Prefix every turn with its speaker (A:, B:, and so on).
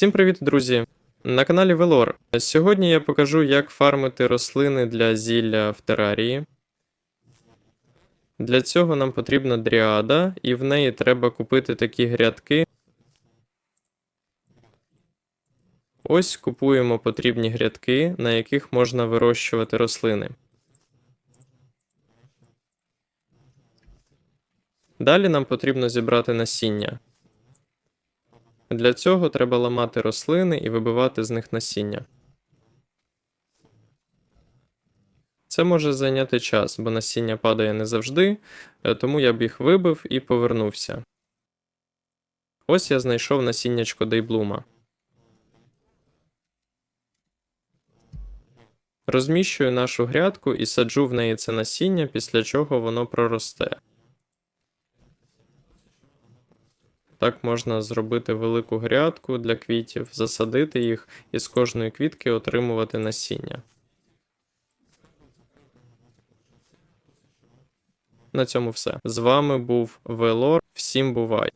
A: Всім привіт, друзі! На каналі Велор. Сьогодні я покажу, як фармити рослини для зілля в терарії. Для цього нам потрібна дріада, і в неї треба купити такі грядки. Ось купуємо потрібні грядки, на яких можна вирощувати рослини. Далі нам потрібно зібрати насіння. Для цього треба ламати рослини і вибивати з них насіння. Це може зайняти час, бо насіння падає не завжди, е, тому я б їх вибив і повернувся. Ось я знайшов насіннячко дейблума. Розміщую нашу грядку і саджу в неї це насіння, після чого воно проросте. Так можна зробити велику грядку для квітів, засадити їх і з кожної квітки отримувати насіння. На цьому все. З вами був Велор. Всім бувай!